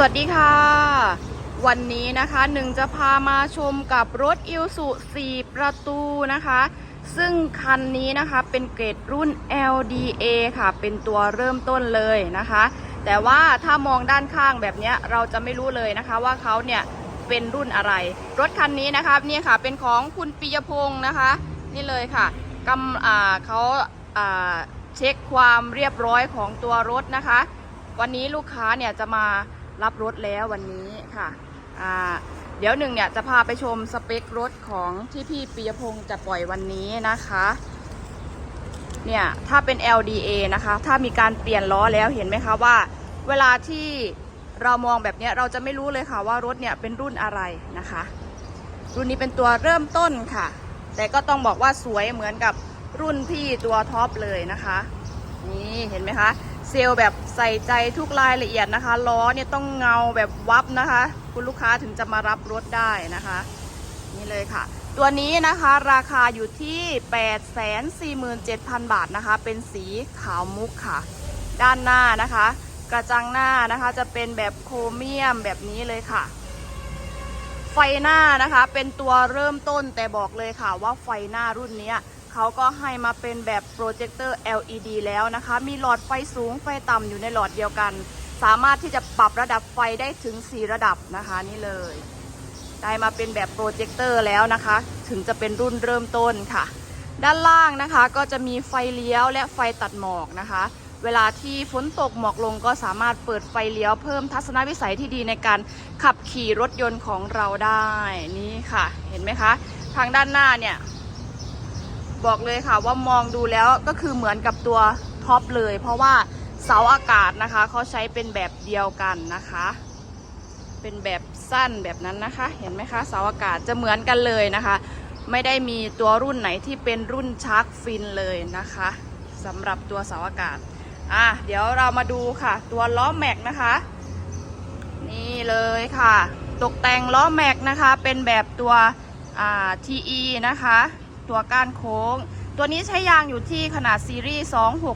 สวัสดีค่ะ วันนี้นะคะหนึ่งจะพามาชมกับรถอิ s u 4ประตูนะคะ ซึ่งคันนี้นะคะเป็นเกรดรุ่น LDA ค่ะ เป็นตัวเริ่มต้นเลยนะคะ แต่ว่าถ้ามองด้านข้างแบบนี้เราจะไม่รู้เลยนะคะว่าเขาเนี่ยเป็นรุ่นอะไร รถคันนี้นะคะนี่ค่ะเป็นของคุณปิยพงศ์นะคะ นี่เลยค่ะกำอ่าเขาอ่าเช็คความเรียบร้อยของตัวรถนะคะ วันนี้ลูกค้าเนี่ยจะมา รับรถแล้ววันนี้ค่ะอ่าเดี๋ยวหนึ่งเนี่ยจะพาไปชมสเปครถของที่พี่ปิยพงศ์จะปล่อยวันนี้นะคะเนี่ยถ้าเป็น LDA นะคะถ้ามีการเปลี่ยนล้อแล้วเห็นไหมคะว่า เวลาที่เรามองแบบนี้เราจะไม่รู้เลยค่ะว่ารถเนี่ยเป็นรุ่นอะไรนะคะ รุ่นนี้เป็นตัวเริ่มต้นค่ะ แต่ก็ต้องบอกว่าสวยเหมือนกับรุ่นพี่ตัวท็อปเลยนะคะ นี่เห็นไหมคะ เซลแบบใส่ใจทุกรายละเอียดนะคะล้อเนี่ยต้องเงาแบบวับนะคะ คุณลูกค้าถึงจะมารับรถได้นะคะ นี่เลยค่ะ ตัวนี้นะคะราคาอยู่ที่ 847,000 บาทนะคะ เป็นสีขาวมุกค่ะ ด้านหน้านะคะ กระจังหน้านะคะจะเป็นแบบโครเมียมแบบนี้เลยค่ะ ไฟหน้านะคะเป็นตัวเริ่มต้นแต่บอกเลยค่ะว่าไฟหน้ารุ่นนี้ เขาก็ให้มาเป็นแบบโปรเจคเตอร์ LED แล้วนะคะ มีหลอดไฟสูงไฟต่ำอยู่ในหลอดเดียวกัน สามารถที่จะปรับระดับไฟได้ถึง 4 ระดับนะคะนี่เลย ได้มาเป็นแบบโปรเจคเตอร์แล้วนะคะ ถึงจะเป็นรุ่นเริ่มต้นค่ะ ด้านล่างนะคะก็จะมีไฟเลี้ยวและไฟตัดหมอกนะคะ เวลาที่ฝนตกหมอกลงก็สามารถเปิดไฟเลี้ยวเพิ่มทัศนวิสัยที่ดีในการขับขี่รถยนต์ของเราได้นี่ค่ะ เห็นไหมคะ ทางด้านหน้าเนี่ย บอกเลยค่ะว่ามองดูแล้วก็คือเหมือนกับตัวท็อปเลย เพราะว่าเสาอากาศนะคะเขาใช้เป็นแบบเดียวกันนะคะ เป็นแบบสั้นแบบนั้นนะคะ เห็นไหมคะเสาอากาศจะเหมือนกันเลยนะคะ ไม่ได้มีตัวรุ่นไหนที่เป็นรุ่นชาร์กฟินเลยนะคะสำหรับตัวเสาอากาศอะเดี๋ยวเรามาดูค่ะ ตัวล้อแม็กนะคะ นี่เลยค่ะ ตกแต่งล้อแม็กนะคะ เป็นแบบตัวอ่า TE นะคะ ตัวก้านโค้ง ตัวนี้ใช้ยางอยู่ที่ขนาดซีรีส์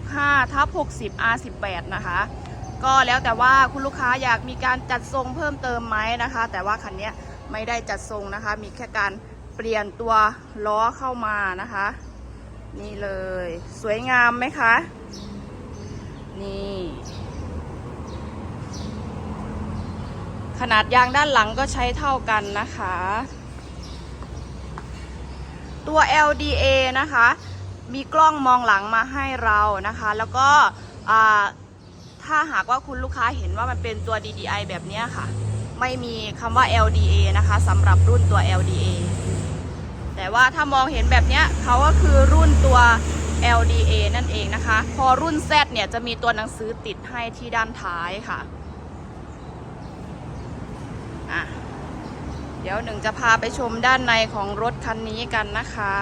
265ทับ60 R18 นะคะ ก็แล้วแต่ว่าคุณลูกค้าอยากมีการจัดทรงเพิ่มเติมไหมนะคะ แต่ว่าคันนี้ไม่ได้จัดทรงนะคะ มีแค่การเปลี่ยนตัวล้อเข้ามานะคะ นี่เลย สวยงามไหมคะ นี่ขนาดยางด้านหลังก็ใช้เท่ากันนะคะ ตัว LDA นะคะ มีกล้องมองหลังมาให้เรานะคะ แล้วก็ถ้าหากว่าคุณลูกค้าเห็นว่ามันเป็นตัว DDI แบบนี้ค่ะ ไม่มีคำว่า LDA นะคะสำหรับรุ่นตัว LDA แต่ว่าถ้ามองเห็นแบบนี้เขาก็คือรุ่นตัว LDA นั่นเองนะคะ พอรุ่น Z เนี่ยจะมีตัวหนังสือติดให้ที่ด้านท้ายค่ะอะ เดี๋ยวหนึ่งจะพาไปชมด้านในของรถคันนี้กันนะคะ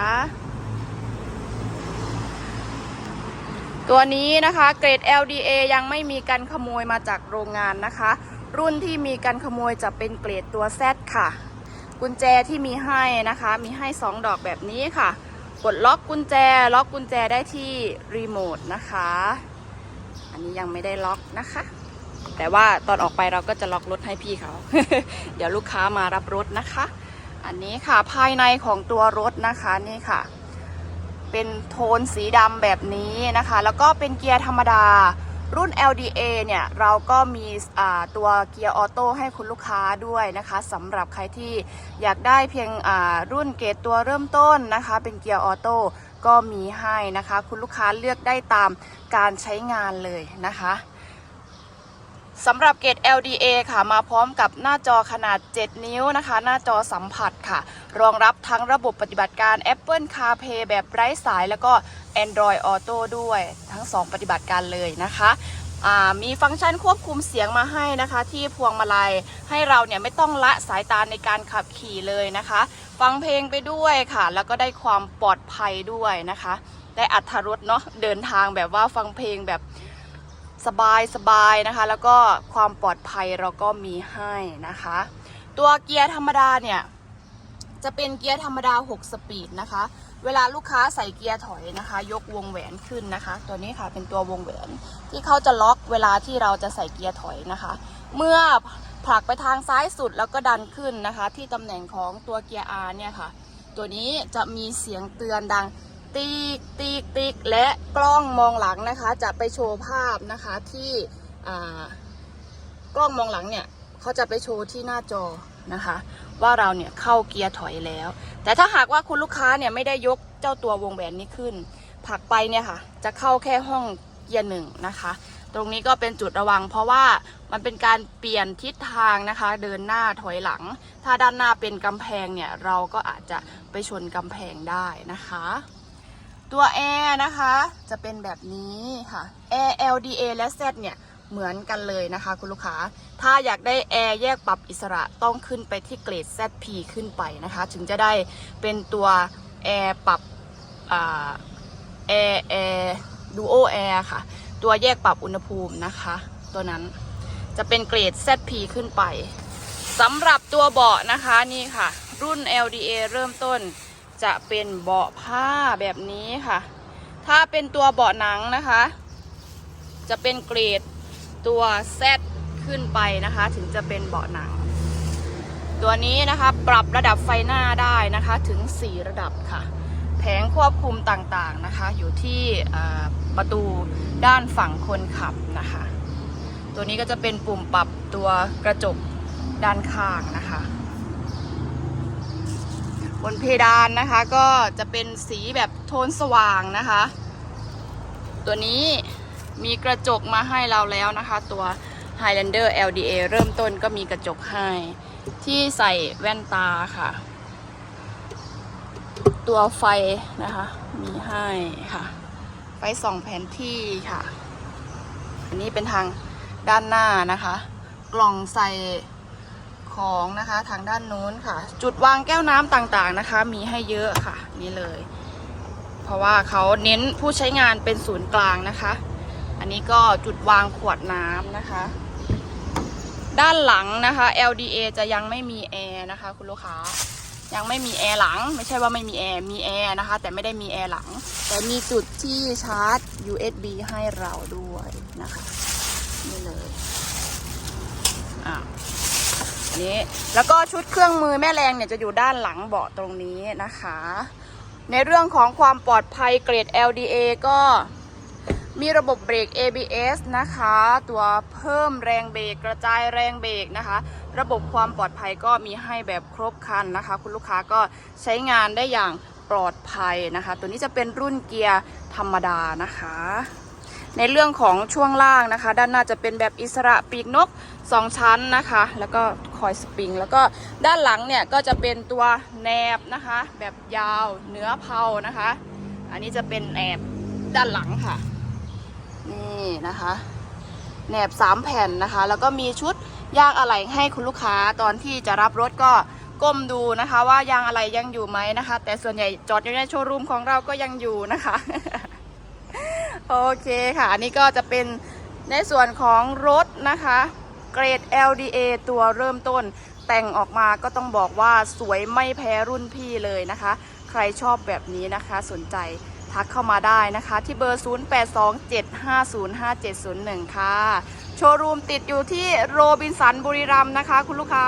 ตัวนี้นะคะเกรด LDA ยังไม่มีการขโมยมาจากโรงงานนะคะ รุ่นที่มีการขโมยจะเป็นเกรดตัว Z ค่ะ กุญแจที่มีให้นะคะ มีให้ 2 ดอกแบบนี้ค่ะ กดล็อกกุญแจ ล็อกกุญแจได้ที่รีโมทนะคะ อันนี้ยังไม่ได้ล็อกนะคะ แต่ว่าตอนออกไปเราก็จะล็อกรถให้พี่เขา เดี๋ยวลูกค้ามารับรถนะคะ อันนี้ค่ะภายในของตัวรถนะคะนี่ค่ะ เป็นโทนสีดำแบบนี้นะคะ แล้วก็เป็นเกียร์ธรรมดารุ่น LDA เนี่ยเราก็มีตัวเกียร์ออโต้ให้คุณลูกค้าด้วยนะคะสำหรับใครที่อยากได้เพียงรุ่นเกรดตัวเริ่มต้นนะคะ เป็นเกียร์ออโต้ก็มีให้นะคะ คุณลูกค้าเลือกได้ตามการใช้งานเลยนะคะ สำหรับเกรด LDA ค่ะมาพร้อมกับหน้าจอขนาด 7 นิ้วนะคะ หน้าจอสัมผัสค่ะ รองรับทั้งระบบปฏิบัติการ Apple CarPlay แบบไร้สาย แล้วก็ Android Auto ด้วยทั้ง 2 ปฏิบัติการเลยนะคะมีฟังก์ชันควบคุมเสียงมาให้นะคะ ที่พวงมาลัยให้เราเนี่ยไม่ต้องละสายตาในการขับขี่เลยนะคะ ฟังเพลงไปด้วยค่ะ แล้วก็ได้ความปลอดภัยด้วยนะคะ ได้อัธรสเนาะเดินทางแบบว่าฟังเพลงแบบ สบายสบายนะคะ แล้วก็ความปลอดภัยเราก็มีให้นะคะ ตัวเกียร์ธรรมดาเนี่ยจะเป็นเกียร์ธรรมดา 6 สปีดนะคะ เวลาลูกค้าใส่เกียร์ถอยนะคะ ยกวงแหวนขึ้นนะคะ ตัวนี้ค่ะเป็นตัววงแหวนที่เขาจะล็อกเวลาที่เราจะใส่เกียร์ถอยนะคะ เมื่อผลักไปทางซ้ายสุดแล้วก็ดันขึ้นนะคะ ที่ตำแหน่งของตัวเกียร์ R เนี่ยค่ะ ตัวนี้จะมีเสียงเตือนดัง ตีกตีกตีกและกล้องมองหลังนะคะ จะไปโชว์ภาพนะคะที่กล้องมองหลังเนี่ยเขาจะไปโชว์ที่หน้าจอนะคะ ว่าเราเนี่ยเข้าเกียร์ถอยแล้ว แต่ถ้าหากว่าคุณลูกค้าเนี่ยไม่ได้ยกเจ้าตัววงแหวนนี้ขึ้นผลักไปเนี่ยค่ะ จะเข้าแค่ห้องเกียร์หนึ่งนะคะ ตรงนี้ก็เป็นจุดระวัง เพราะว่ามันเป็นการเปลี่ยนทิศทางนะคะ เดินหน้าถอยหลัง ถ้าด้านหน้าเป็นกำแพงเนี่ยเราก็อาจจะไปชนกำแพงได้นะคะ ตัวแอร์นะคะจะเป็นแบบนี้ค่ะ Air LDA และ Z เนี่ยเหมือนกันเลยนะคะคุณลูกค้า ถ้าอยากได้แอร์แยกปรับอิสระต้องขึ้นไปที่เกรด ZP ขึ้นไปนะคะ ถึงจะได้เป็นตัวแอร์ปรับแอร์แอร์ดูโอแอร์ค่ะ ตัวแยกปรับอุณหภูมินะคะ ตัวนั้นจะเป็นเกรด ZP ขึ้นไปสำหรับตัวเบาะนะคะนี่ค่ะ รุ่น LDA เริ่มต้น จะเป็นเบาะผ้าแบบนี้ค่ะ ถ้าเป็นตัวเบาะหนังนะคะ จะเป็นเกรดตัว Z ขึ้นไปนะคะ ถึงจะเป็นเบาะหนัง ตัวนี้นะคะปรับระดับไฟหน้าได้นะคะถึง 4 ระดับค่ะ แผงควบคุมต่างๆนะคะ อยู่ที่ประตูด้านฝั่งคนขับนะคะ ตัวนี้ก็จะเป็นปุ่มปรับตัวกระจกด้านข้างนะคะ บนเพดานนะคะก็จะเป็นสีแบบโทนสว่างนะคะ ตัวนี้มีกระจกมาให้เราแล้วนะคะ ตัว Highlander LDA เริ่มต้นก็มีกระจกให้ที่ใส่แว่นตาค่ะ ตัวไฟนะคะ มีให้ค่ะ ไฟส่องแผนที่ค่ะ อันนี้เป็นทางด้านหน้านะคะ กล่องใส่ ของนะคะทางด้านนู้นค่ะ จุดวางแก้วน้ำต่างๆนะคะ มีให้เยอะค่ะ นี่เลย เพราะว่าเขาเน้นผู้ใช้งานเป็นศูนย์กลางนะคะ อันนี้ก็จุดวางขวดน้ำนะคะ ด้านหลังนะคะ LDA จะยังไม่มีแอร์นะคะ คุณลูกค้ายังไม่มีแอร์หลัง ไม่ใช่ว่าไม่มีแอร์ มีแอร์นะคะ แต่ไม่ได้มีแอร์หลัง แต่มีจุดที่ชาร์จ USB ให้เราด้วยนะคะ นี่เลยอะ นี้แล้วก็ชุดเครื่องมือแม่แรงเนี่ยจะอยู่ด้านหลังเบาะตรงนี้นะคะ ในเรื่องของความปลอดภัยเกรด LDA ก็มีระบบเบรก ABS นะคะ ตัวเพิ่มแรงเบรกกระจายแรงเบรกนะคะ ระบบความปลอดภัยก็มีให้แบบครบครันนะคะ คุณลูกค้าก็ใช้งานได้อย่างปลอดภัยนะคะ ตัวนี้จะเป็นรุ่นเกียร์ธรรมดานะคะ ในเรื่องของช่วงล่างนะคะ ด้านหน้าจะเป็นแบบอิสระปีกนก 2 ชั้นนะคะ แล้วก็ คอยสปริง แล้วก็ด้านหลังเนี่ยก็จะเป็นตัวแหนบนะคะ แบบยาวเนื้อเผานะคะ อันนี้จะเป็นแหนบด้านหลังค่ะ นี่นะคะแหนบสามแผ่นนะคะ แล้วก็มีชุดยางอะไหล่ให้คุณลูกค้าตอนที่จะรับรถก็ก้มดูนะคะ ว่ายางอะไหล่ยังอยู่ไหมนะคะ แต่ส่วนใหญ่จอดอยู่ในโชว์รูมของเราก็ยังอยู่นะคะ โอเคค่ะ อันนี้ก็จะเป็นในส่วนของรถนะคะ เกรด LDA ตัวเริ่มต้น แต่งออกมาก็ต้องบอกว่าสวยไม่แพ้รุ่นพี่เลยนะคะ ใครชอบแบบนี้นะคะสนใจทักเข้ามาได้นะคะที่เบอร์ 0827505701 ค่ะ โชว์รูมติดอยู่ที่โรบินสันบุรีรัมย์นะคะ คุณลูกค้า